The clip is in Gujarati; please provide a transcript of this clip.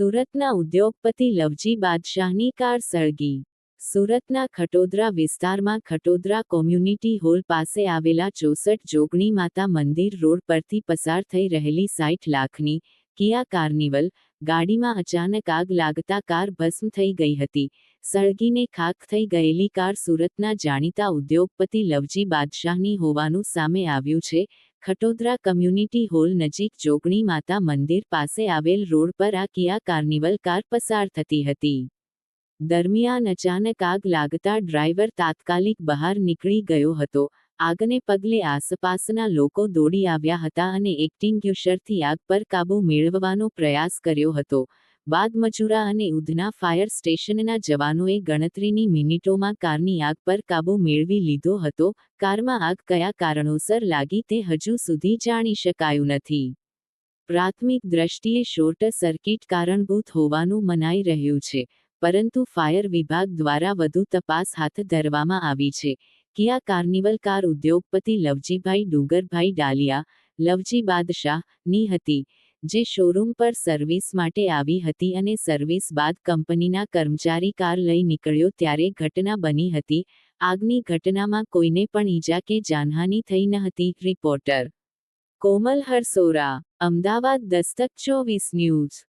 સુરતના ઉદ્યોગપતિ લવજી બાદશાહની કાર સળગી. સુરતના ખટોદરા વિસ્તારમાં ખટોદરા કોમ્યુનિટી હોલ પાસે આવેલા ચોસઠ જોગણી માતા મંદિર રોડ પરથી પસાર થઈ રહેલી સાઠ લાખની કિયા કાર્નિવલ ગાડીમાં અચાનક આગ લાગતા કાર ભસ્મ થઈ ગઈ હતી. સળગીને ખાખ થઈ ગયેલી કાર સુરતના જાણીતા ઉદ્યોગપતિ લવજી બાદશાહની હોવાનું સામે આવ્યું છે. ખટોદરા કમ્યુનિટી હોલ નજીક જોગણી માતા મંદિર પાસે આવેલ રોડ પર આ કિયા કાર્નિવલ કાર પસાર થતી હતી. દરમિયાન અચાનક આગ લાગતા ડ્રાઈવર તાત્કાલિક બહાર નીકળી ગયો હતો. આગને પગલે આસપાસના લોકો દોડી આવ્યા હતા અને એક્ટિંગ્યુશરથી આગ પર કાબૂ મેળવવાનો પ્રયાસ કર્યો હતો. બાદ અને ઉધના ફાયર સ્ટેશનના જવાનોએ ગણતરીની મિનિટોમાં કારની આગ પર કાબૂ મેળવી લીધો હતો. કારમાં આગ કયા કારણોસર લાગી તે હજુ સુધી જાણી શકાયું નથી. પ્રાથમિક દ્રષ્ટિએ શોર્ટ સર્કિટ કારણભૂત હોવાનું મનાઈ રહ્યું છે, પરંતુ ફાયર વિભાગ દ્વારા વધુ તપાસ હાથ ધરવામાં આવી છે. કિયા કાર્નિવલ કાર ઉદ્યોગપતિ લવજીભાઈ ડુંગરભાઈ ડાલિયા, લવજી બાદશાહ, ની હતી. જે શોરૂમ પર સર્વિસ માટે આવી હતી અને સર્વિસ બાદ કંપનીના કર્મચારી કાર લઈ નીકળ્યો ત્યારે ઘટના બની હતી. આગની ઘટનામાં કોઈને પણ ઈજા કે જાનહાની થઈ ન હતી. રિપોર્ટર કોમલ હરસોરા, અમદાવાદ દસ્તક ચોવીસ ન્યૂઝ.